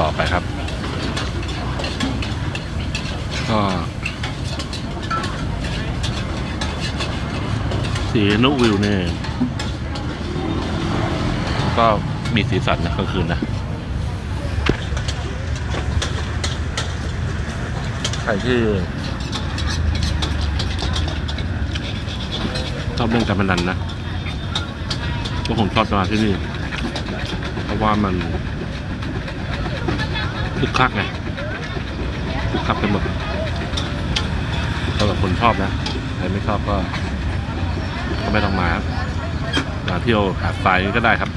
ต่อไปครับ ก็สีนุวิวเนี่ยก็มีสีสันนะกลางคืนนะ ใครที่ชอบเล่นการพนันนะก็ผมชอบมาที่นี่ เพราะว่ามัน คึกคักไงคึกคักไปหมดสำหรับคนชอบนะใครไม่ชอบก็ก็ไม่ต้องมาครับมาเที่ยวหาดทรายก็ได้ครับ